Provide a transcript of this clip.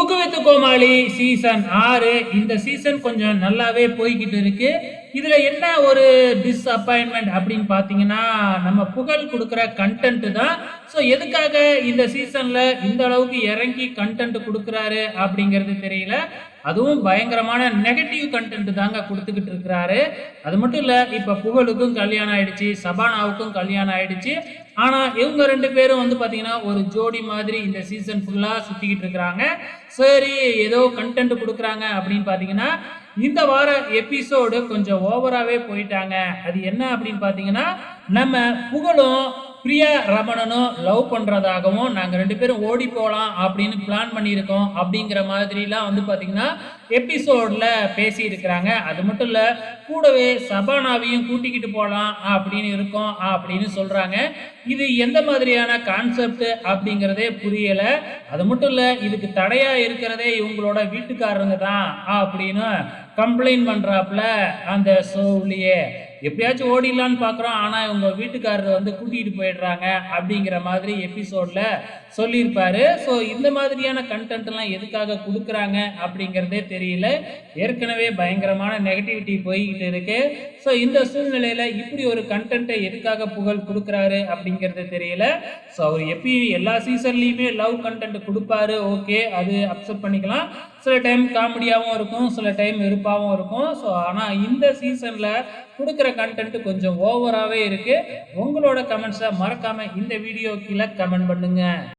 தூக்குவித்து கோமாளி season ஆறு. இந்த season கொஞ்சம் நல்லாவே போய்கிட்டு இருக்கு. இதில் என்ன ஒரு டிஸ்அப்பாயின்மெண்ட் அப்படின்னு பார்த்தீங்கன்னா நம்ம புகழ் கொடுக்குற கண்டென்ட் தான். ஸோ எதுக்காக இந்த சீசனில் இந்த அளவுக்கு இறங்கி கண்டென்ட் கொடுக்குறாரு அப்படிங்கிறது தெரியல. அதுவும் பயங்கரமான நெகட்டிவ் கண்டென்ட் தாங்க கொடுத்துக்கிட்டு இருக்கிறாரு. அது மட்டும் இல்லை இப்போ புகழுக்கும் கல்யாணம் ஆயிடுச்சு சபானாவுக்கும் கல்யாணம் ஆயிடுச்சு. ஆனால் இவங்க ரெண்டு பேரும் வந்து பார்த்தீங்கன்னா ஒரு ஜோடி மாதிரி இந்த சீசன் ஃபுல்லாக சுற்றிக்கிட்டு இருக்கிறாங்க. சரி ஏதோ கண்டென்ட் கொடுக்குறாங்க அப்படின்னு பார்த்தீங்கன்னா இந்த வார எபிசோடு கொஞ்சம் ஓவராகவே போயிட்டாங்க. அது என்ன அப்படின்னு பார்த்தீங்கன்னா நம்ம புகழும் பிரியா ரமணனும் லவ் பண்ணுறதாகவும் நாங்கள் ரெண்டு பேரும் ஓடி போகலாம் அப்படின்னு பிளான் பண்ணியிருக்கோம் அப்படிங்கிற மாதிரிலாம் வந்து பார்த்திங்கன்னா எபிசோடில் பேசியிருக்கிறாங்க. அது மட்டும் இல்லை கூடவே சபானாவையும் கூட்டிக்கிட்டு போகலாம் அப்படின்னு இருக்கோம் அப்படின்னு சொல்கிறாங்க இது எந்த மாதிரியான கான்செப்ட் அப்படிங்கிறதே புரியலை. அது மட்டும் இல்லை இதுக்கு தடையாக இருக்கிறதே இவங்களோட வீட்டுக்காரங்க தான் அப்படின்னு கம்ப்ளைண்ட் பண்ணுறாப்புல அந்த ஷோவ்லேயே எப்படியாச்சும் ஓடிடலான்னு பார்க்குறோம் ஆனால் இவங்க வீட்டுக்காரர் வந்து கூட்டிகிட்டு போயிடுறாங்க அப்படிங்கிற மாதிரி எபிசோடில் சொல்லியிருப்பாரு. ஸோ இந்த மாதிரியான கண்டென்ட்லாம் எதுக்காக கொடுக்குறாங்க அப்படிங்கிறதே தெரியல. ஏற்கனவே பயங்கரமான நெகட்டிவிட்டி போய்கிட்டு இருக்கு. ஸோ இந்த சூழ்நிலையில் இப்படி ஒரு கண்டென்ட்டை எதுக்காக புகழ் கொடுக்குறாரு அப்படிங்கிறது தெரியல. ஸோ அவர் எப்பயும் எல்லா சீசன்லேயுமே லவ் கண்டென்ட் கொடுப்பாரு. ஓகே அது அக்செப்ட் பண்ணிக்கலாம். சில டைம் காமெடியாகவும் இருக்கும். சில டைம் கண்டிப்பாகவும் இருக்கும். ஸோ ஆனால் இந்த சீசனில் கொடுக்குற கண்டென்ட் கொஞ்சம் ஓவராகவே இருக்குது உங்களோட கமெண்ட்ஸை மறக்காமல் இந்த வீடியோ கீழே கமெண்ட் பண்ணுங்கள்